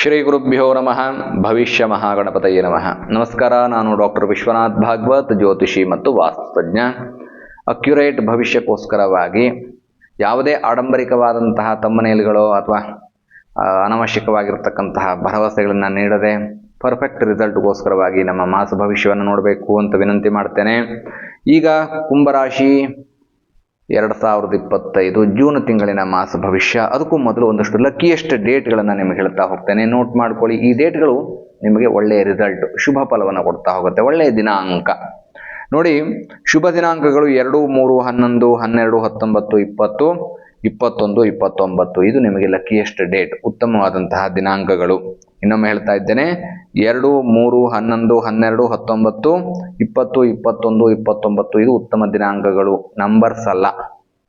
ಶ್ರೀ ಗುರುಭ್ಯೋ ನಮಃ. ಭವಿಷ್ಯ ಮಹಾಗಣಪತಯೇ ನಮಃ. ನಮಸ್ಕಾರ, ನಾನು ಡಾಕ್ಟರ್ ವಿಶ್ವನಾಥ್ ಭಾಗವತ್, ಜ್ಯೋತಿಷಿ ಮತ್ತು ವಾಸ್ತುತಜ್ಞ. ಅಕ್ಯುರೇಟ್ ಭವಿಷ್ಯಕ್ಕೋಸ್ಕರವಾಗಿ ಯಾವುದೇ ಆಡಂಬರಿಕವಾದಂತಹ ತಮ್ಮನೆಯಲ್ಲಿಗಳು ಅಥವಾ ಅನವಶ್ಯಕವಾಗಿರ್ತಕ್ಕಂತಹ ಭರವಸೆಗಳನ್ನು ನೀಡದೆ ಪರ್ಫೆಕ್ಟ್ ರಿಸಲ್ಟ್ಗೋಸ್ಕರವಾಗಿ ನಮ್ಮ ಮಾಸ ಭವಿಷ್ಯವನ್ನು ನೋಡಬೇಕು ಅಂತ ವಿನಂತಿ ಮಾಡ್ತೇನೆ. ಈಗ ಕುಂಭರಾಶಿ ಎರಡು ಸಾವಿರದ ಇಪ್ಪತ್ತೈದು ಜೂನ್ ತಿಂಗಳಿನ ಮಾಸ ಭವಿಷ್ಯ. ಅದಕ್ಕೂ ಮೊದಲು ಒಂದಷ್ಟು ಲಕ್ಕಿಯೆಸ್ಟ್ ಡೇಟ್ಗಳನ್ನು ನಿಮಗೆ ಹೇಳ್ತಾ ಹೋಗ್ತೇನೆ. ನೋಟ್ ಮಾಡ್ಕೊಳ್ಳಿ, ಈ ಡೇಟ್ಗಳು ನಿಮಗೆ ಒಳ್ಳೆಯ ರಿಸಲ್ಟ್ ಶುಭ ಫಲವನ್ನು ಕೊಡ್ತಾ ಹೋಗುತ್ತೆ. ಒಳ್ಳೆಯ ದಿನಾಂಕ. ನೋಡಿ, ಶುಭ ದಿನಾಂಕಗಳು ಎರಡು, ಮೂರು, ಹನ್ನೊಂದು, ಹನ್ನೆರಡು, ಹತ್ತೊಂಬತ್ತು, ಇಪ್ಪತ್ತು, ಇಪ್ಪತ್ತೊಂದು, ಇಪ್ಪತ್ತೊಂಬತ್ತು. ಇದು ನಿಮಗೆ ಲಕ್ಕಿಯೆಸ್ಟ್ ಡೇಟ್ ಉತ್ತಮವಾದಂತಹ ದಿನಾಂಕಗಳು. ಇನ್ನೊಮ್ಮೆ ಹೇಳ್ತಾ ಇದ್ದೇನೆ. ಎರಡು, ಮೂರು, ಹನ್ನೊಂದು, ಹನ್ನೆರಡು, ಹತ್ತೊಂಬತ್ತು, ಇಪ್ಪತ್ತು, ಇಪ್ಪತ್ತೊಂದು, ಇಪ್ಪತ್ತೊಂಬತ್ತು, ಇದು ಉತ್ತಮ ದಿನಾಂಕಗಳು. ನಂಬರ್ಸ್ ಅಲ್ಲ.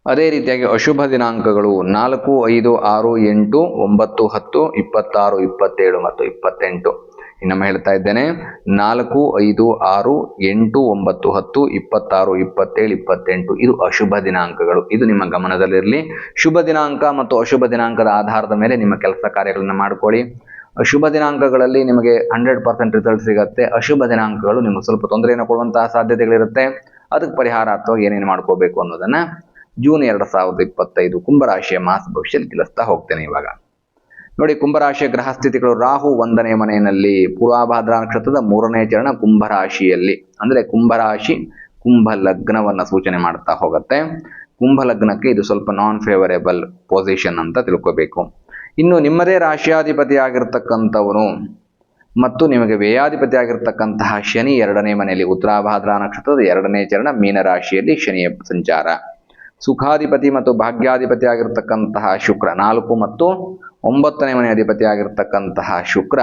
ಅದೇ ರೀತಿಯಾಗಿ ಅಶುಭ ದಿನಾಂಕಗಳು ನಾಲ್ಕು, ಐದು, ಆರು, ಎಂಟು, ಒಂಬತ್ತು, ಹತ್ತು, ಇಪ್ಪತ್ತಾರು, ಇಪ್ಪತ್ತೇಳು ಮತ್ತು ಇಪ್ಪತ್ತೆಂಟು. ಇನ್ನೊಮ್ಮೆ ಹೇಳ್ತಾ ಇದ್ದೇನೆ. ನಾಲ್ಕು, ಐದು, ಆರು, ಎಂಟು, ಒಂಬತ್ತು, ಹತ್ತು, ಇಪ್ಪತ್ತಾರು, ಇಪ್ಪತ್ತೇಳು, ಇಪ್ಪತ್ತೆಂಟು. ಇದು ಅಶುಭ ದಿನಾಂಕಗಳು. ಇದು ನಿಮ್ಮ ಗಮನದಲ್ಲಿರಲಿ. ಶುಭ ದಿನಾಂಕ ಮತ್ತು ಅಶುಭ ದಿನಾಂಕದ ಆಧಾರದ ಮೇಲೆ ನಿಮ್ಮ ಕೆಲಸ ಕಾರ್ಯಗಳನ್ನು ಮಾಡ್ಕೊಳ್ಳಿ. ಶುಭ ದಿನಾಂಕಗಳಲ್ಲಿ ನಿಮಗೆ ಹಂಡ್ರೆಡ್ ಪರ್ಸೆಂಟ್ ರಿಸಲ್ಟ್ ಸಿಗುತ್ತೆ. ಅಶುಭ ದಿನಾಂಕಗಳು ನಿಮಗೆ ಸ್ವಲ್ಪ ತೊಂದರೆಯನ್ನು ಕೊಡುವಂತಹ ಸಾಧ್ಯತೆಗಳಿರುತ್ತೆ. ಅದಕ್ಕೆ ಪರಿಹಾರ ಅಥವಾ ಏನೇನು ಮಾಡ್ಕೋಬೇಕು ಅನ್ನೋದನ್ನ ಜೂನ್ ಎರಡು ಸಾವಿರದ ಇಪ್ಪತ್ತೈದು ಕುಂಭರಾಶಿಯ ಮಾಸ ಭವಿಷ್ಯದಲ್ಲಿ ತಿಳಿಸ್ತಾ ಹೋಗ್ತೇನೆ ಇವಾಗ. ನೋಡಿ, ಕುಂಭರಾಶಿಯ ಗ್ರಹ ಸ್ಥಿತಿಗಳು ರಾಹು ಒಂದನೇ ಮನೆಯಲ್ಲಿ ಪೂರ್ವಾಭಾದ್ರ ನಕ್ಷತ್ರದ ಮೂರನೇ ಚರಣ ಕುಂಭರಾಶಿಯಲ್ಲಿ. ಅಂದ್ರೆ ಕುಂಭರಾಶಿ ಕುಂಭ ಲಗ್ನವನ್ನ ಸೂಚನೆ ಮಾಡ್ತಾ ಹೋಗುತ್ತೆ. ಕುಂಭ ಲಗ್ನಕ್ಕೆ ಇದು ಸ್ವಲ್ಪ ನಾನ್ ಫೇವರೇಬಲ್ ಪೊಸಿಷನ್ ಅಂತ ತಿಳ್ಕೋಬೇಕು. ಇನ್ನು ನಿಮ್ಮದೇ ರಾಶಿಯಾಧಿಪತಿ ಆಗಿರ್ತಕ್ಕಂಥವನು ಮತ್ತು ನಿಮಗೆ ವ್ಯಯಾಧಿಪತಿ ಆಗಿರ್ತಕ್ಕಂತಹ ಶನಿ ಎರಡನೇ ಮನೆಯಲ್ಲಿ ಉತ್ತರಾಭಾದ್ರ ನಕ್ಷತ್ರದ ಎರಡನೇ ಚರಣ ಮೀನರಾಶಿಯಲ್ಲಿ ಶನಿಯ ಸಂಚಾರ. ಸುಖಾಧಿಪತಿ ಮತ್ತು ಭಾಗ್ಯಾಧಿಪತಿ ಆಗಿರ್ತಕ್ಕಂತಹ ಶುಕ್ರ ನಾಲ್ಕು ಮತ್ತು ಒಂಬತ್ತನೇ ಮನೆ ಅಧಿಪತಿ ಆಗಿರ್ತಕ್ಕಂತಹ ಶುಕ್ರ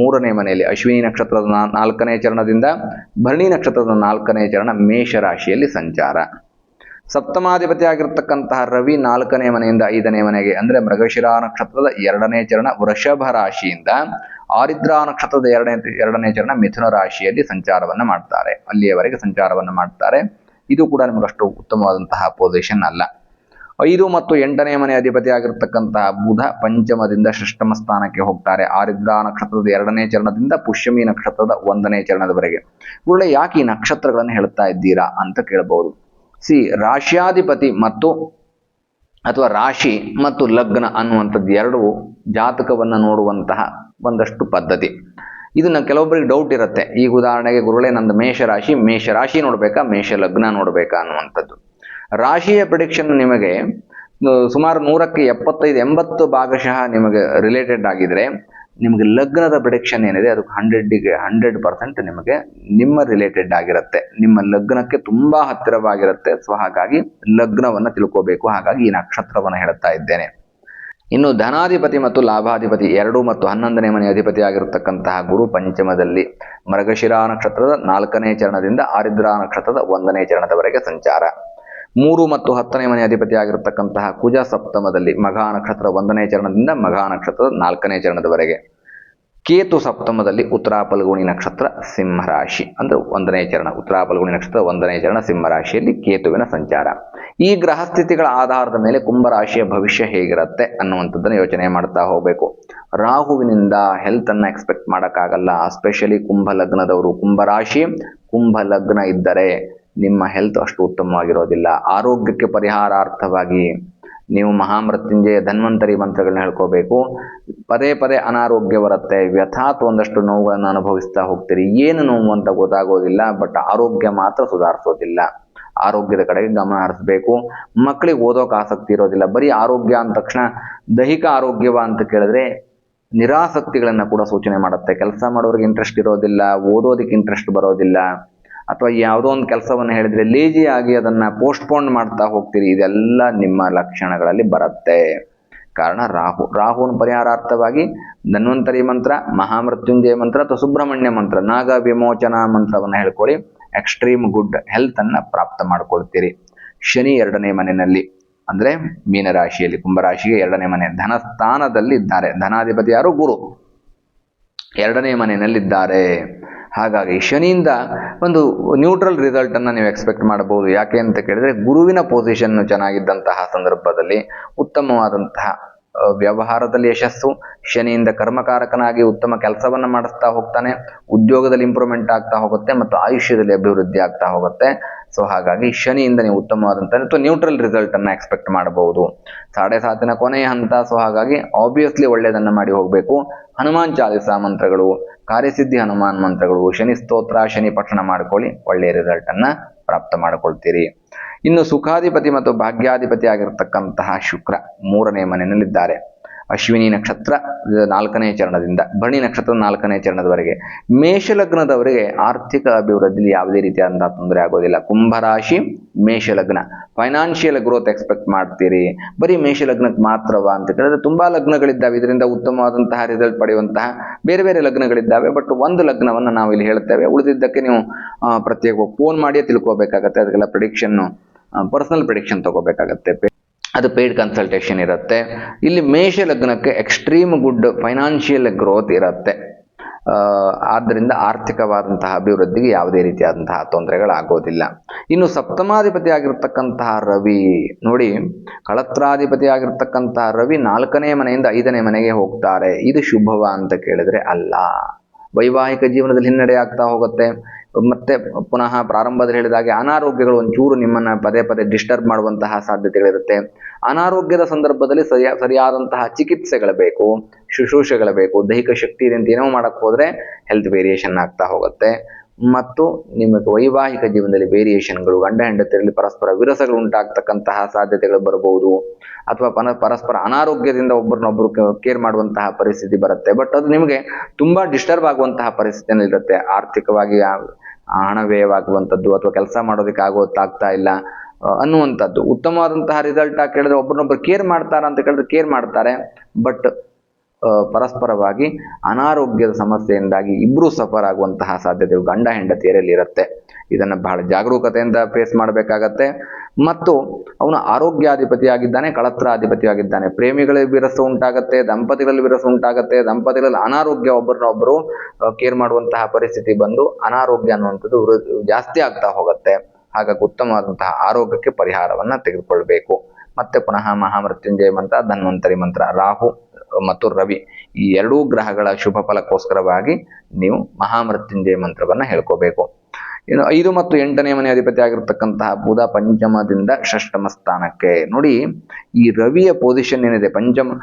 ಮೂರನೇ ಮನೆಯಲ್ಲಿ ಅಶ್ವಿನಿ ನಕ್ಷತ್ರದ ನಾಲ್ಕನೇ ಚರಣದಿಂದ ಭರಣಿ ನಕ್ಷತ್ರದ ನಾಲ್ಕನೇ ಚರಣ ಮೇಷ ರಾಶಿಯಲ್ಲಿ ಸಂಚಾರ. ಸಪ್ತಮಾಧಿಪತಿ ಆಗಿರ್ತಕ್ಕಂತಹ ರವಿ ನಾಲ್ಕನೇ ಮನೆಯಿಂದ ಐದನೇ ಮನೆಗೆ, ಅಂದ್ರೆ ಮೃಗಶಿರಾ ನಕ್ಷತ್ರದ ಎರಡನೇ ಚರಣ ವೃಷಭ ರಾಶಿಯಿಂದ, ಆರಿದ್ರಾ ನಕ್ಷತ್ರದ ಎರಡನೇ ಎರಡನೇ ಚರಣ ಮಿಥುನ ರಾಶಿಯಲ್ಲಿ ಸಂಚಾರವನ್ನು ಮಾಡ್ತಾರೆ. ಅಲ್ಲಿಯವರೆಗೆ ಸಂಚಾರವನ್ನು ಮಾಡ್ತಾರೆ. ಇದು ಕೂಡ ನಿಮಗಷ್ಟು ಉತ್ತಮವಾದಂತಹ ಪೊಸಿಷನ್ ಅಲ್ಲ. ಐದು ಮತ್ತು ಎಂಟನೇ ಮನೆ ಅಧಿಪತಿ ಆಗಿರ್ತಕ್ಕಂತಹ ಬುಧ ಪಂಚಮದಿಂದ ಷಷ್ಟಮ ಸ್ಥಾನಕ್ಕೆ ಹೋಗ್ತಾರೆ. ಆರಿದ್ರಾ ನಕ್ಷತ್ರದ ಎರಡನೇ ಚರಣದಿಂದ ಪುಷ್ಯಮಿ ನಕ್ಷತ್ರದ ಒಂದನೇ ಚರಣದವರೆಗೆ. ಒಳ್ಳೆ ಯಾಕೆ ಈ ನಕ್ಷತ್ರಗಳನ್ನು ಹೇಳ್ತಾ ಇದ್ದೀರಾ ಅಂತ ಕೇಳಬಹುದು ಸಿ ರಾಶ್ಯಾಧಿಪತಿ ಮತ್ತು ಅಥವಾ ರಾಶಿ ಮತ್ತು ಲಗ್ನ ಅನ್ನುವಂಥದ್ದು ಎರಡು ಜಾತಕವನ್ನು ನೋಡುವಂತಹ ಒಂದಷ್ಟು ಪದ್ಧತಿ. ಇದನ್ನ ಕೆಲವೊಬ್ಬರಿಗೆ ಡೌಟ್ ಇರುತ್ತೆ. ಈಗ ಉದಾಹರಣೆಗೆ ಗುರುಗಳೇ, ನಂದು ಮೇಷ ರಾಶಿ ಮೇಷ ರಾಶಿ ನೋಡ್ಬೇಕಾ, ಮೇಷ ಲಗ್ನ ನೋಡಬೇಕಾ ಅನ್ನುವಂಥದ್ದು. ರಾಶಿಯ ಪ್ರಿಡಿಕ್ಷನ್ ನಿಮಗೆ ಸುಮಾರು ನೂರಕ್ಕೆ ಎಪ್ಪತ್ತೈದು, ಎಂಬತ್ತು ಭಾಗಶಃ ನಿಮಗೆ ರಿಲೇಟೆಡ್ ಆಗಿದ್ರೆ ನಿಮಗೆ ಲಗ್ನದ ಪ್ರಿಡಿಕ್ಷನ್ ಏನಿದೆ ಅದಕ್ಕೆ ಹಂಡ್ರೆಡ್ ಡಿಗ್ರಿ ಹಂಡ್ರೆಡ್ ಪರ್ಸೆಂಟ್ ನಿಮಗೆ ನಿಮ್ಮ ರಿಲೇಟೆಡ್ ಆಗಿರುತ್ತೆ. ನಿಮ್ಮ ಲಗ್ನಕ್ಕೆ ತುಂಬ ಹತ್ತಿರವಾಗಿರುತ್ತೆ. ಸೊ ಹಾಗಾಗಿ ಲಗ್ನವನ್ನು ತಿಳ್ಕೋಬೇಕು. ಹಾಗಾಗಿ ಈ ನಕ್ಷತ್ರವನ್ನು ಹೇಳ್ತಾ ಇದ್ದೇನೆ. ಇನ್ನು ಧನಾಧಿಪತಿ ಮತ್ತು ಲಾಭಾಧಿಪತಿ ಎರಡು ಮತ್ತು ಹನ್ನೊಂದನೇ ಮನೆಯ ಅಧಿಪತಿ ಆಗಿರತಕ್ಕಂತಹ ಗುರು ಪಂಚಮದಲ್ಲಿ ಮೃಗಶಿರಾ ನಕ್ಷತ್ರದ ನಾಲ್ಕನೇ ಚರಣದಿಂದ ಆರಿದ್ರಾ ನಕ್ಷತ್ರದ ಒಂದನೇ ಚರಣದವರೆಗೆ ಸಂಚಾರ. ಮೂರು ಮತ್ತು ಹತ್ತನೇ ಮನೆ ಅಧಿಪತಿ ಆಗಿರತಕ್ಕಂತಹ ಕುಜ ಸಪ್ತಮದಲ್ಲಿ ಮಘಾ ನಕ್ಷತ್ರ ಒಂದನೇ ಚರಣದಿಂದ ಮಘಾ ನಕ್ಷತ್ರದ ನಾಲ್ಕನೇ ಚರಣದವರೆಗೆ. ಕೇತು ಸಪ್ತಮದಲ್ಲಿ ಉತ್ತರಾ ಫಲ್ಗುಣಿ ನಕ್ಷತ್ರ ಸಿಂಹರಾಶಿ. ಅಂದರೆ ಒಂದನೇ ಚರಣ ಉತ್ತರಾ ಫಲ್ಗುಣಿ ನಕ್ಷತ್ರ ಒಂದನೇ ಚರಣ ಸಿಂಹರಾಶಿಯಲ್ಲಿ ಕೇತುವಿನ ಸಂಚಾರ. ಈ ಗ್ರಹ ಸ್ಥಿತಿಗಳ ಆಧಾರದ ಮೇಲೆ ಕುಂಭರಾಶಿಯ ಭವಿಷ್ಯ ಹೇಗಿರುತ್ತೆ ಅನ್ನುವಂಥದ್ದನ್ನು ಯೋಚನೆ ಮಾಡ್ತಾ ಹೋಗಬೇಕು. ರಾಹುವಿನಿಂದ ಹೆಲ್ತ್ ಅನ್ನ ಎಕ್ಸ್ಪೆಕ್ಟ್ ಮಾಡೋಕ್ಕಾಗಲ್ಲ ಸ್ಪೆಷಲಿ ಕುಂಭ ಲಗ್ನದವರು ಕುಂಭರಾಶಿ ಕುಂಭ ಲಗ್ನ ಇದ್ದರೆ ನಿಮ್ಮ ಹೆಲ್ತ್ ಅಷ್ಟು ಉತ್ತಮವಾಗಿರೋದಿಲ್ಲ. ಆರೋಗ್ಯಕ್ಕೆ ಪರಿಹಾರಾರ್ಥವಾಗಿ ನೀವು ಮಹಾಮೃತ್ಯುಂಜಯ ಧನ್ವಂತರಿ ಮಂತ್ರಗಳನ್ನ ಹೇಳ್ಕೋಬೇಕು. ಪದೇ ಪದೇ ಅನಾರೋಗ್ಯ ಬರುತ್ತೆ. ವ್ಯಥಾತ್ ಒಂದಷ್ಟು ನೋವುಗಳನ್ನು ಅನುಭವಿಸ್ತಾ ಹೋಗ್ತೀರಿ. ಏನು ನೋವು ಅಂತ ಗೊತ್ತಾಗೋದಿಲ್ಲ ಬಟ್ ಆರೋಗ್ಯ ಮಾತ್ರ ಸುಧಾರಿಸೋದಿಲ್ಲ. ಆರೋಗ್ಯದ ಕಡೆಗೆ ಗಮನ ಹರಿಸಬೇಕು. ಮಕ್ಕಳಿಗೆ ಓದೋಕೆ ಆಸಕ್ತಿ ಇರೋದಿಲ್ಲ. ಬರೀ ಆರೋಗ್ಯ ಅಂದ ತಕ್ಷಣ ದೈಹಿಕ ಆರೋಗ್ಯವ ಅಂತ ಕೇಳಿದ್ರೆ ನಿರಾಸಕ್ತಿಗಳನ್ನು ಕೂಡ ಸೂಚನೆ ಮಾಡುತ್ತೆ. ಕೆಲಸ ಮಾಡೋರಿಗೆ ಇಂಟ್ರೆಸ್ಟ್ ಇರೋದಿಲ್ಲ, ಓದೋದಕ್ಕೆ ಇಂಟ್ರೆಸ್ಟ್ ಬರೋದಿಲ್ಲ. ಅಥವಾ ಯಾವುದೋ ಒಂದು ಕೆಲಸವನ್ನು ಹೇಳಿದರೆ ಲೇಜಿ ಆಗಿ ಅದನ್ನ ಪೋಸ್ಟ್ಪೋನ್ ಮಾಡ್ತಾ ಹೋಗ್ತೀರಿ. ಇದೆಲ್ಲ ನಿಮ್ಮ ಲಕ್ಷಣಗಳಲ್ಲಿ ಬರುತ್ತೆ. ಕಾರಣ ರಾಹು. ರಾಹುವನ್ನು ಪರಿಹಾರಾರ್ಥವಾಗಿ ಧನ್ವಂತರಿ ಮಂತ್ರ, ಮಹಾಮೃತ್ಯುಂಜಯ ಮಂತ್ರ ಅಥವಾ ಸುಬ್ರಹ್ಮಣ್ಯ ಮಂತ್ರ, ನಾಗ ವಿಮೋಚನಾ ಮಂತ್ರವನ್ನು ಹೇಳ್ಕೊಳ್ಳಿ. ಎಕ್ಸ್ಟ್ರೀಮ್ ಗುಡ್ ಹೆಲ್ತ್ ಅನ್ನು ಪ್ರಾಪ್ತ ಮಾಡ್ಕೊಳ್ತೀರಿ. ಶನಿ ಎರಡನೇ ಮನೆಯಲ್ಲಿ. ಅಂದ್ರೆ ಮೀನರಾಶಿಯಲ್ಲಿ, ಕುಂಭರಾಶಿಗೆ ಎರಡನೇ ಮನೆ. ಧನಸ್ಥಾನದಲ್ಲಿ ಇದ್ದಾರೆ ಧನಾಧಿಪತಿ ಯಾರು? ಗುರು. ಎರಡನೇ ಮನೆಯಲ್ಲಿದ್ದಾರೆ. ಹಾಗಾಗಿ ಶನಿಯಿಂದ ಒಂದು ನ್ಯೂಟ್ರಲ್ ರಿಸಲ್ಟನ್ನು ನೀವು ಎಕ್ಸ್ಪೆಕ್ಟ್ ಮಾಡಬಹುದು. ಯಾಕೆ ಅಂತ ಕೇಳಿದರೆ ಗುರುವಿನ ಪೊಸಿಷನ್ ಚೆನ್ನಾಗಿದ್ದಂತಹ ಸಂದರ್ಭದಲ್ಲಿ ಉತ್ತಮವಾದಂತಹ ವ್ಯವಹಾರದಲ್ಲಿ ಯಶಸ್ಸು, ಶನಿಯಿಂದ ಕರ್ಮಕಾರಕನಾಗಿ ಉತ್ತಮ ಕೆಲಸವನ್ನು ಮಾಡಿಸ್ತಾ ಹೋಗ್ತಾನೆ, ಉದ್ಯೋಗದಲ್ಲಿ ಇಂಪ್ರೂವ್ಮೆಂಟ್ ಆಗ್ತಾ ಹೋಗುತ್ತೆ ಮತ್ತು ಆಯುಷ್ಯದಲ್ಲಿ ಅಭಿವೃದ್ಧಿ ಆಗ್ತಾ ಹೋಗುತ್ತೆ. ಸೊ ಹಾಗಾಗಿ ಶನಿಯಿಂದ ನೀವು ಉತ್ತಮವಾದಂಥ ಅಥವಾ ನ್ಯೂಟ್ರಲ್ ರಿಸಲ್ಟ್ ಅನ್ನ ಎಕ್ಸ್ಪೆಕ್ಟ್ ಮಾಡಬಹುದು. ಸಾಡೆ ಸಾತಿನ ಕೊನೆಯ ಹಂತ ಸೊ ಹಾಗಾಗಿ ಆಬ್ವಿಯಸ್ಲಿ ಒಳ್ಳೆಯದನ್ನ ಮಾಡಿ ಹೋಗಬೇಕು. ಹನುಮಾನ್ ಚಾಲಿಸಾ ಮಂತ್ರಗಳು, ಕಾರ್ಯಸಿದ್ಧಿ ಹನುಮಾನ್ ಮಂತ್ರಗಳು, ಶನಿ ಸ್ತೋತ್ರ, ಶನಿ ಪಠಣ ಮಾಡ್ಕೊಳ್ಳಿ, ಒಳ್ಳೆಯ ರಿಸಲ್ಟ್ ಅನ್ನ ಪ್ರಾಪ್ತ ಮಾಡಿಕೊಳ್ತೀರಿ. ಇನ್ನು ಸುಖಾಧಿಪತಿ ಮತ್ತು ಭಾಗ್ಯಾಧಿಪತಿ ಆಗಿರತಕ್ಕಂತಹ ಶುಕ್ರ ಮೂರನೇ ಮನೆಯಲ್ಲಿದ್ದಾರೆ. ಅಶ್ವಿನಿ ನಕ್ಷತ್ರ ನಾಲ್ಕನೇ ಚರಣದಿಂದ ಭರಣಿ ನಕ್ಷತ್ರ ನಾಲ್ಕನೇ ಚರಣದವರೆಗೆ. ಮೇಷಲಗ್ನದವರಿಗೆ ಆರ್ಥಿಕ ಅಭಿವೃದ್ಧಿಯಲ್ಲಿ ಯಾವುದೇ ರೀತಿಯಾದಂತಹ ತೊಂದರೆ ಆಗೋದಿಲ್ಲ. ಕುಂಭರಾಶಿ, ಮೇಷಲಗ್ನ. ಫೈನಾನ್ಷಿಯಲ್ ಗ್ರೋತ್ ಎಕ್ಸ್ಪೆಕ್ಟ್ ಮಾಡ್ತೀರಿ. ಬರೀ ಮೇಷಲಗ್ನಕ್ಕೆ ಮಾತ್ರವಾ ಅಂತ ಕೇಳಿದ್ರೆ ತುಂಬಾ ಲಗ್ನಗಳಿದ್ದಾವೆ. ಇದರಿಂದ ಉತ್ತಮವಾದಂತಹ ರಿಸಲ್ಟ್ ಪಡೆಯುವಂತಹ ಬೇರೆ ಬೇರೆ ಲಗ್ನಗಳಿದ್ದಾವೆ. ಬಟ್ ಒಂದು ಲಗ್ನವನ್ನು ನಾವು ಇಲ್ಲಿ ಹೇಳ್ತೇವೆ. ಉಳಿದಿದ್ದಕ್ಕೆ ನೀವು ಪ್ರತ್ಯೇಕವಾಗಿ ಪ್ರತ್ಯೇಕ ಫೋನ್ ಮಾಡಿಯೇ ತಿಳ್ಕೋಬೇಕಾಗತ್ತೆ. ಅದಕ್ಕೆಲ್ಲ ಪ್ರಿಡಿಕ್ಷನ್ ಪರ್ಸನಲ್ ಪ್ರಿಡಿಕ್ಷನ್ ತಗೋಬೇಕಾಗತ್ತೆ. ಅದು ಪೇಯ್ಡ್ ಕನ್ಸಲ್ಟೇಷನ್ ಇರುತ್ತೆ. ಇಲ್ಲಿ ಮೇಷ ಲಗ್ನಕ್ಕೆ ಎಕ್ಸ್ಟ್ರೀಮ್ ಗುಡ್ ಫೈನಾನ್ಷಿಯಲ್ ಗ್ರೋತ್ ಇರುತ್ತೆ. ಆದ್ದರಿಂದ ಆರ್ಥಿಕವಾದಂತಹ ಅಭಿವೃದ್ಧಿಗೆ ಯಾವುದೇ ರೀತಿಯಾದಂತಹ ತೊಂದರೆಗಳಾಗೋದಿಲ್ಲ. ಇನ್ನು ಸಪ್ತಮಾಧಿಪತಿ ಆಗಿರ್ತಕ್ಕಂತಹ ರವಿ, ನೋಡಿ, ಕಳತ್ರಾಧಿಪತಿ ಆಗಿರ್ತಕ್ಕಂತಹ ರವಿ ನಾಲ್ಕನೇ ಮನೆಯಿಂದ ಐದನೇ ಮನೆಗೆ ಹೋಗ್ತಾರೆ. ಇದು ಶುಭವ ಅಂತ ಕೇಳಿದ್ರೆ ಅಲ್ಲ. ವೈವಾಹಿಕ ಜೀವನದಲ್ಲಿ ಹಿನ್ನಡೆ ಆಗ್ತಾ ಹೋಗುತ್ತೆ. ಮತ್ತೆ ಪುನಃ ಪ್ರಾರಂಭದಲ್ಲಿ ಹೇಳಿದಾಗೆ ಅನಾರೋಗ್ಯಗಳು ಒಂಚೂರು ನಿಮ್ಮನ್ನ ಪದೇ ಪದೇ ಡಿಸ್ಟರ್ಬ್ ಮಾಡುವಂತಹ ಸಾಧ್ಯತೆಗಳಿರುತ್ತೆ. ಅನಾರೋಗ್ಯದ ಸಂದರ್ಭದಲ್ಲಿ ಸರಿಯಾ, ಸರಿಯಾದಂತಹ ಚಿಕಿತ್ಸೆಗಳು ಬೇಕು, ಶುಶ್ರೂಷೆಗಳು ಬೇಕು, ದೈಹಿಕ ಶಕ್ತಿ ಅಂತ ಏನೋ ಮಾಡಕ್ ಹೋದ್ರೆ ಹೆಲ್ತ್ ವೇರಿಯೇಷನ್ ಆಗ್ತಾ ಹೋಗುತ್ತೆ. ಮತ್ತು ನಿಮಗೆ ವೈವಾಹಿಕ ಜೀವನದಲ್ಲಿ ವೇರಿಯೇಷನ್ಗಳು ಗಂಡ ಹೆಂಡತಿಯಲ್ಲಿ ಪರಸ್ಪರ ವಿರಸಗಳು ಉಂಟಾಗ್ತಕ್ಕಂತಹ ಸಾಧ್ಯತೆಗಳು ಬರಬಹುದು. ಅಥವಾ ಪನ, ಪರಸ್ಪರ ಅನಾರೋಗ್ಯದಿಂದ ಒಬ್ಬರನ್ನೊಬ್ಬರು ಕೇರ್ ಮಾಡುವಂತಹ ಪರಿಸ್ಥಿತಿ ಬರುತ್ತೆ. ಬಟ್ ಅದು ನಿಮಗೆ ತುಂಬಾ ಡಿಸ್ಟರ್ಬ್ ಆಗುವಂತಹ ಪರಿಸ್ಥಿತಿಯನ್ನು ಇರುತ್ತೆ. ಆರ್ಥಿಕವಾಗಿ ಹಣ ವ್ಯಯವಾಗುವಂಥದ್ದು ಅಥವಾ ಕೆಲಸ ಮಾಡೋದಕ್ಕೆ ಆಗೋತ್ತಾಗ್ತಾ ಇಲ್ಲ. ಅನ್ನುವಂಥದ್ದು. ಉತ್ತಮವಾದಂತಹ ರಿಸಲ್ಟ್ ಆಗಿ ಕೇಳಿದ್ರೆ ಒಬ್ಬರನ್ನೊಬ್ಬರು ಕೇರ್ ಮಾಡ್ತಾರ ಅಂತ ಕೇಳಿದ್ರೆ ಕೇರ್ ಮಾಡ್ತಾರೆ. ಬಟ್ ಪರಸ್ಪರವಾಗಿ ಅನಾರೋಗ್ಯದ ಸಮಸ್ಯೆಯಿಂದಾಗಿ ಇಬ್ಬರೂ ಸಫರ್ ಆಗುವಂತಹ ಸಾಧ್ಯತೆ ಗಂಡ ಹೆಂಡತಿಯರಲ್ಲಿ ಇರುತ್ತೆ. ಇದನ್ನು ಬಹಳ ಜಾಗರೂಕತೆಯಿಂದ ಫೇಸ್ ಮಾಡಬೇಕಾಗತ್ತೆ. ಮತ್ತು ಅವನು ಆರೋಗ್ಯಾಧಿಪತಿಯಾಗಿದ್ದಾನೆ ಕಳತ್ರಾಧಿಪತಿಯಾಗಿದ್ದಾನೆ ಪ್ರೇಮಿಗಳಲ್ಲಿ ವಿರಸ ಉಂಟಾಗತ್ತೆ, ದಂಪತಿಗಳಲ್ಲಿ ವಿರಸ ಉಂಟಾಗತ್ತೆ, ದಂಪತಿಗಳಲ್ಲಿ ಅನಾರೋಗ್ಯ ಒಬ್ಬರನ್ನೊಬ್ಬರು ಕೇರ್ ಮಾಡುವಂತಹ ಪರಿಸ್ಥಿತಿ ಬಂದು ಅನಾರೋಗ್ಯ ಅನ್ನುವಂಥದ್ದು ಜಾಸ್ತಿ ಆಗ್ತಾ ಹೋಗುತ್ತೆ. ಹಾಗಾಗಿ ಉತ್ತಮವಾದಂತಹ ಆರೋಗ್ಯಕ್ಕೆ ಪರಿಹಾರವನ್ನ ತೆಗೆದುಕೊಳ್ಬೇಕು. ಮತ್ತೆ ಪುನಃ ಮಹಾಮೃತ್ಯುಂಜಯ ಮಂತ್ರ, ಧನ್ವಂತರಿ ಮಂತ್ರ, ರಾಹು ಮತ್ತು ರವಿ ಈ ಎರಡೂ ಗ್ರಹಗಳ ಶುಭ ಫಲಕ್ಕೋಸ್ಕರವಾಗಿ ನೀವು ಮಹಾಮೃತ್ಯುಂಜಯ ಮಂತ್ರವನ್ನ ಹೇಳ್ಕೋಬೇಕು. ಇನ್ನು ಐದು ಮತ್ತು ಎಂಟನೇ ಮನೆ ಅಧಿಪತಿ ಆಗಿರ್ತಕ್ಕಂತಹ ಬುಧ ಪಂಚಮದಿಂದ ಷಷ್ಟಮ ಸ್ಥಾನಕ್ಕೆ ನೋಡಿ, ಈ ರವಿಯ ಪೊಸಿಷನ್ ಏನಿದೆ? ಪಂಚಮ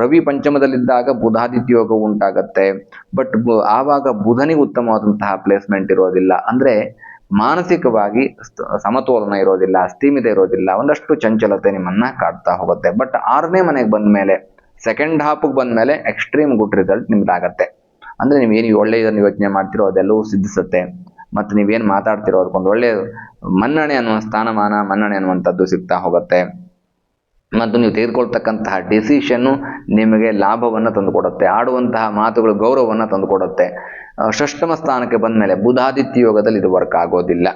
ರವಿ ಪಂಚಮದಲ್ಲಿದ್ದಾಗ ಬುಧಾದಿತ್ಯ ಯೋಗ ಉಂಟಾಗತ್ತೆ. ಬಟ್ ಆವಾಗ ಬುಧನಿಗೆ ಉತ್ತಮವಾದಂತಹ ಪ್ಲೇಸ್ಮೆಂಟ್ ಇರೋದಿಲ್ಲ. ಅಂದ್ರೆ ಮಾನಸಿಕವಾಗಿ ಸಮತೋಲನ ಇರೋದಿಲ್ಲ ಸ್ಥೀಮಿತ ಇರೋದಿಲ್ಲ, ಒಂದಷ್ಟು ಚಂಚಲತೆ ನಿಮ್ಮನ್ನ ಕಾಡ್ತಾ ಹೋಗುತ್ತೆ. ಬಟ್ ಆರನೇ ಮನೆಗೆ ಬಂದ ಮೇಲೆ ಸೆಕೆಂಡ್ ಹಾಫ್ಗೆ ಬಂದ ಮೇಲೆ ಎಕ್ಸ್ಟ್ರೀಮ್ ಗುಡ್ ರಿಸಲ್ಟ್ ನಿಮ್ದಾಗತ್ತೆ. ಅಂದ್ರೆ ನೀವು ಏನು ಒಳ್ಳೆಯದನ್ನು ಯೋಚನೆ ಮಾಡ್ತಿರೋ, ಅದೆಲ್ಲವೂ ಸಿದ್ಧಿಸುತ್ತೆ. ಮತ್ತು ನೀವೇನು ಮಾತಾಡ್ತಿರೋ, ಅದಕ್ಕೊಂದು ಒಳ್ಳೆಯ ಮನ್ನಣೆ ಅನ್ನುವ ಸ್ಥಾನಮಾನ, ಮನ್ನಣೆ ಅನ್ನುವಂಥದ್ದು ಸಿಗ್ತಾ ಹೋಗುತ್ತೆ. ಮತ್ತು ನೀವು ತೆಗೆದುಕೊಳ್ತಕ್ಕಂತಹ ಡಿಸಿಷನ್ನು ನಿಮಗೆ ಲಾಭವನ್ನು ತಂದುಕೊಡುತ್ತೆ. ಆಡುವಂತಹ ಮಾತುಗಳು ಗೌರವವನ್ನು ತಂದುಕೊಡುತ್ತೆ. ಷಷ್ಟಮ ಸ್ಥಾನಕ್ಕೆ ಬಂದ ಮೇಲೆ ಬುಧಾದಿತ್ಯ ಯೋಗದಲ್ಲಿ ಇದು ವರ್ಕ್ ಆಗೋದಿಲ್ಲ.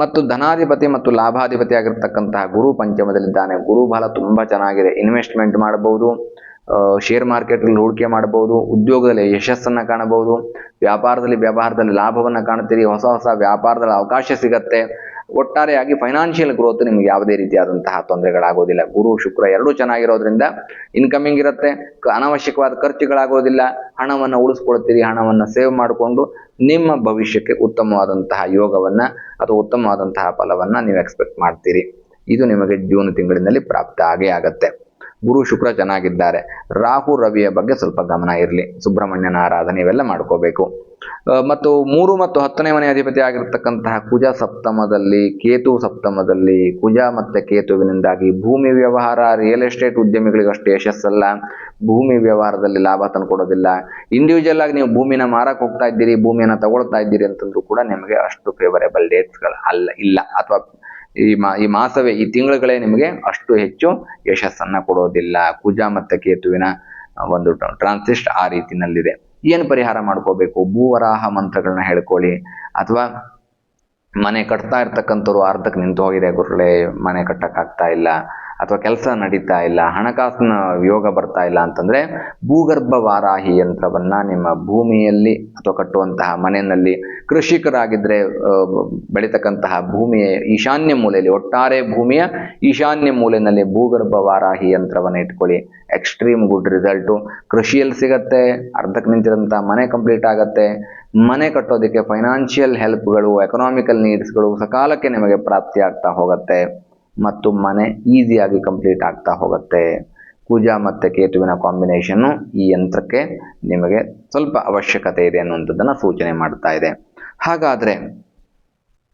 ಮತ್ತು ಧನಾಧಿಪತಿ ಮತ್ತು ಲಾಭಾಧಿಪತಿ ಆಗಿರ್ತಕ್ಕಂತಹ ಗುರು ಪಂಚಮದಲ್ಲಿದ್ದಾನೆ. ಗುರು ಬಹಳ ತುಂಬ ಚೆನ್ನಾಗಿದೆ. ಇನ್ವೆಸ್ಟ್ಮೆಂಟ್ ಮಾಡಬಹುದು ಶೇರ್ ಮಾರ್ಕೆಟ್ನಲ್ಲಿ ಹೂಡಿಕೆ ಮಾಡಬಹುದು, ಉದ್ಯೋಗದಲ್ಲಿ ಯಶಸ್ಸನ್ನು ಕಾಣಬಹುದು. ವ್ಯಾಪಾರದಲ್ಲಿ, ವ್ಯವಹಾರದಲ್ಲಿ ಲಾಭವನ್ನು ಕಾಣುತ್ತೀರಿ. ಹೊಸ ಹೊಸ ವ್ಯಾಪಾರದಲ್ಲಿ ಅವಕಾಶ ಸಿಗತ್ತೆ. ಒಟ್ಟಾರೆಯಾಗಿ ಫೈನಾನ್ಷಿಯಲ್ ಗ್ರೋತ್ ನಿಮ್ಗೆ ಯಾವುದೇ ರೀತಿಯಾದಂತಹ ತೊಂದರೆಗಳಾಗೋದಿಲ್ಲ. ಗುರು, ಶುಕ್ರ ಎರಡೂ ಚೆನ್ನಾಗಿರೋದ್ರಿಂದ ಇನ್ಕಮಿಂಗ್ ಇರುತ್ತೆ. ಅನವಶ್ಯಕವಾದ ಖರ್ಚುಗಳಾಗೋದಿಲ್ಲ. ಹಣವನ್ನು ಉಳಿಸ್ಕೊಳ್ತೀರಿ, ಹಣವನ್ನು ಸೇವ್ ಮಾಡಿಕೊಂಡು ನಿಮ್ಮ ಭವಿಷ್ಯಕ್ಕೆ ಉತ್ತಮವಾದಂತಹ ಯೋಗವನ್ನ ಅಥವಾ ಉತ್ತಮವಾದಂತಹ ಫಲವನ್ನ ನೀವು ಎಕ್ಸ್ಪೆಕ್ಟ್ ಮಾಡ್ತೀರಿ. ಇದು ನಿಮಗೆ ಜೂನ್ ತಿಂಗಳಿನಲ್ಲಿ ಪ್ರಾಪ್ತ ಆಗೇ ಆಗತ್ತೆ. ಗುರು ಶುಕ್ರ ಚೆನ್ನಾಗಿದ್ದಾರೆ. ರಾಹು ರವಿಯ ಬಗ್ಗೆ ಸ್ವಲ್ಪ ಗಮನ ಇರಲಿ. ಸುಬ್ರಹ್ಮಣ್ಯನ ಆರಾಧನೆ ಇವೆಲ್ಲ ಮಾಡ್ಕೋಬೇಕು. ಮತ್ತು ಮೂರು ಮತ್ತು ಹತ್ತನೇ ಮನೆ ಅಧಿಪತಿ ಆಗಿರ್ತಕ್ಕಂತಹ ಕುಜ ಸಪ್ತಮದಲ್ಲಿ, ಕೇತು ಸಪ್ತಮದಲ್ಲಿ, ಕುಜ ಮತ್ತು ಕೇತುವಿನಿಂದಾಗಿ ಭೂಮಿ ವ್ಯವಹಾರ ರಿಯಲ್ ಎಸ್ಟೇಟ್ ಉದ್ಯಮಿಗಳಿಗಷ್ಟು ಯಶಸ್ಸಲ್ಲ. ಭೂಮಿ ವ್ಯವಹಾರದಲ್ಲಿ ಲಾಭ ತಂದುಕೊಡೋದಿಲ್ಲ. ಇಂಡಿವಿಜುವಲ್ ಆಗಿ ನೀವು ಭೂಮಿನ ಮಾರಕ್ಕೆ ಹೋಗ್ತಾ ಇದ್ದೀರಿ, ಭೂಮಿಯನ್ನು ತಗೊಳ್ತಾ ಇದ್ದೀರಿ ಅಂತಂದ್ರೂ ಕೂಡ ನಿಮಗೆ ಅಷ್ಟು ಫೇವರೇಬಲ್ ಡೇಟ್ಸ್ಗಳು ಅಲ್ಲ, ಇಲ್ಲ. ಅಥವಾ ಈ ಮಾ, ಈ ಮಾಸವೇ, ಈ ತಿಂಗಳುಗಳೇ ನಿಮಗೆ ಅಷ್ಟು ಹೆಚ್ಚು ಯಶಸ್ಸನ್ನ ಕೊಡೋದಿಲ್ಲ. ಕುಜ ಮತ್ತು ಕೇತುವಿನ ಒಂದು ಟ್ರಾನ್ಸಿಸ್ಟ್ ಆ ರೀತಿಯಲ್ಲಿದೆ ಏನು ಪರಿಹಾರ ಮಾಡ್ಕೋಬೇಕು? ಭೂವರಾಹ ಮಂತ್ರಗಳನ್ನ ಹೇಳ್ಕೊಳ್ಳಿ. ಅಥವಾ ಮನೆ ಕಟ್ತಾ ಇರ್ತಕ್ಕಂಥವ್ರು ಅರ್ಧಕ್ಕೆ ನಿಂತು ಹೋಗಿದೆ ಗುರುಳೆ ಮನೆ ಕಟ್ಟಕ್ಕಾಗ್ತಾ ಇಲ್ಲ. ಅಥವಾ ಕೆಲಸ ನಡೀತಾ ಇಲ್ಲ ಹಣಕಾಸಿನ ಯೋಗ ಬರ್ತಾ ಇಲ್ಲ ಅಂತಂದ್ರೆ ಭೂಗರ್ಭ ವಾರಾಹಿ ಯಂತ್ರವನ್ನ ನಿಮ್ಮ ಭೂಮಿಯಲ್ಲಿ ಅಥವಾ ಕಟ್ಟುವಂತಹ ಮನೆಯಲ್ಲಿ ಕೃಷಿಕರಾಗಿದ್ರೆ ಆ, ಬೆಳೀತಕ್ಕಂತಹ ಭೂಮಿಯ ಈಶಾನ್ಯ ಮೂಲೆಯಲ್ಲಿ ಒಟ್ಟಾರೆ ಭೂಮಿಯ ಈಶಾನ್ಯ ಮೂಲೆಯಲ್ಲಿ ಭೂಗರ್ಭ ವಾರಾಹಿ ಯಂತ್ರವನ್ನು ಇಟ್ಕೊಳ್ಳಿ. ಎಕ್ಸ್ಟ್ರೀಮ್ ಗುಡ್ ರಿಸಲ್ಟು ಕೃಷಿಯಲ್ಲಿ ಸಿಗತ್ತೆ ಅರ್ಧಕ್ಕೆ ನಿಂತಿರೋಂಥ ಮನೆ ಕಂಪ್ಲೀಟ್ ಆಗತ್ತೆ. ಮನೆ ಕಟ್ಟೋದಕ್ಕೆ ಫೈನಾನ್ಷಿಯಲ್ ಹೆಲ್ಪ್ಗಳು ಎಕನಾಮಿಕಲ್ ನೀಡ್ಸ್ಗಳು ಸಕಾಲಕ್ಕೆ ನಿಮಗೆ ಪ್ರಾಪ್ತಿ ಆಗ್ತಾ ಹೋಗುತ್ತೆ. ಮತ್ತು ಮನೆ ಈಸಿಯಾಗಿ ಕಂಪ್ಲೀಟ್ ಆಗ್ತಾ ಹೋಗುತ್ತೆ. ಕುಜ ಮತ್ತು ಕೇತುವಿನ ಕಾಂಬಿನೇಷನ್ನು ಈ ಯಂತ್ರಕ್ಕೆ ನಿಮಗೆ ಸ್ವಲ್ಪ ಅವಶ್ಯಕತೆ ಇದೆ ಅನ್ನುವಂಥದ್ದನ್ನು ಸೂಚನೆ ಮಾಡ್ತಾ ಇದೆ. ಹಾಗಾದರೆ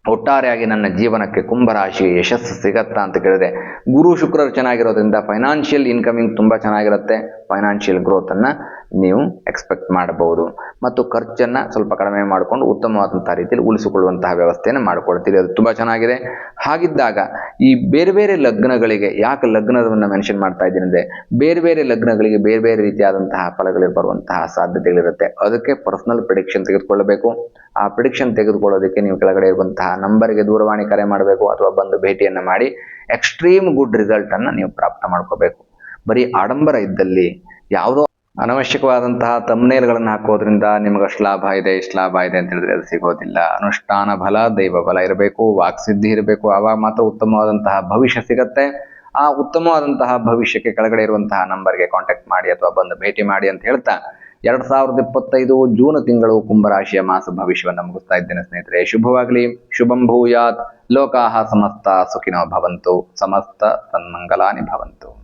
ಒಟ್ಟಾರೆಯಾಗಿ ನನ್ನ ಜೀವನಕ್ಕೆ ಕುಂಭರಾಶಿ ಯಶಸ್ಸು ಸಿಗತ್ತಾ ಅಂತ ಕೇಳಿದ್ರೆ ಗುರು ಶುಕ್ರರು ಚೆನ್ನಾಗಿರೋದ್ರಿಂದ ಫೈನಾನ್ಷಿಯಲ್ ಇನ್ಕಮಿಂಗ್ ತುಂಬ ಚೆನ್ನಾಗಿರುತ್ತೆ. ಫೈನಾನ್ಷಿಯಲ್ ಗ್ರೋತನ್ನು ನೀವು ಎಕ್ಸ್ಪೆಕ್ಟ್ ಮಾಡಬಹುದು. ಮತ್ತು ಖರ್ಚನ್ನು ಸ್ವಲ್ಪ ಕಡಿಮೆ ಮಾಡಿಕೊಂಡು ಉತ್ತಮವಾದಂತಹ ರೀತಿಯಲ್ಲಿ ಉಳಿಸಿಕೊಳ್ಳುವಂತಹ ವ್ಯವಸ್ಥೆಯನ್ನು ಮಾಡಿಕೊಳ್ತೀರಿ. ಅದು ತುಂಬ ಚೆನ್ನಾಗಿದೆ. ಹಾಗಿದ್ದಾಗ ಈ ಬೇರೆ ಬೇರೆ ಲಗ್ನಗಳಿಗೆ ಯಾಕೆ ಲಗ್ನವನ್ನು ಮೆನ್ಷನ್ ಮಾಡ್ತಾ ಇದ್ದೀನಿ ಅಂದರೆ ಬೇರೆ ಬೇರೆ ಲಗ್ನಗಳಿಗೆ ಬೇರೆ ಬೇರೆ ರೀತಿಯಾದಂತಹ ಫಲಗಳು ಬರುವಂತಹ ಸಾಧ್ಯತೆಗಳಿರುತ್ತೆ. ಅದಕ್ಕೆ ಪರ್ಸನಲ್ ಪ್ರಿಡಿಕ್ಷನ್ ತೆಗೆದುಕೊಳ್ಳಬೇಕು. ಆ ಪ್ರಿಡಿಕ್ಷನ್ ತೆಗೆದುಕೊಳ್ಳೋದಕ್ಕೆ ನೀವು ಕೆಳಗಡೆ ಇರುವಂತಹ ನಂಬರ್ಗೆ ದೂರವಾಣಿ ಕರೆ ಮಾಡಬೇಕು ಅಥವಾ ಬಂದು ಭೇಟಿಯನ್ನು ಮಾಡಿ ಎಕ್ಸ್ಟ್ರೀಮ್ ಗುಡ್ ರಿಸಲ್ಟನ್ನು ನೀವು ಪ್ರಾಪ್ತ ಮಾಡ್ಕೋಬೇಕು. ಬರೀ ಆಡಂಬರ ಇದ್ದಲ್ಲಿ ಯಾವುದೋ ಅನವಶ್ಯಕವಾದಂತಹ ತಮ್ನೇಲ್ಗಳನ್ನು ಹಾಕೋದ್ರಿಂದ ನಿಮಗೆ ಅಷ್ಟು ಲಾಭ ಇದೆ, ಇಷ್ಟು ಲಾಭ ಇದೆ ಅಂತ ಹೇಳಿದ್ರೆ ಅದು ಸಿಗೋದಿಲ್ಲ. ಅನುಷ್ಠಾನ ಬಲ, ದೈವ ಬಲ ಇರಬೇಕು ವಾಕ್ಸಿದ್ಧಿ ಇರಬೇಕು ಆವಾಗ ಮಾತ್ರ ಉತ್ತಮವಾದಂತಹ ಭವಿಷ್ಯ ಸಿಗತ್ತೆ. ಆ ಉತ್ತಮವಾದಂತಹ ಭವಿಷ್ಯಕ್ಕೆ ಕೆಳಗಡೆ ಇರುವಂತಹ ನಂಬರ್ಗೆ ಕಾಂಟ್ಯಾಕ್ಟ್ ಮಾಡಿ ಅಥವಾ ಬಂದು ಭೇಟಿ ಮಾಡಿ ಅಂತ ಹೇಳ್ತಾ ಎರಡ್ ಸಾವಿರದ ಇಪ್ಪತ್ತೈದು ಜೂನ್ ತಿಂಗಳು ಕುಂಭರಾಶಿಯ ಮಾಸ ಭವಿಷ್ಯವನ್ನು ಮುಗಿಸ್ತಾ ಇದ್ದೇನೆ ಸ್ನೇಹಿತರೆ. ಶುಭವಾಗಲಿ, ಶುಭಂ ಭೂಯಾತ್, ಲೋಕಾಹ ಸಮಸ್ತ ಸುಖಿನೋ ಭವಂತು, ಸಮಸ್ತ ಸನ್ಮಂಗಲಾನಿ ಭವಂತು.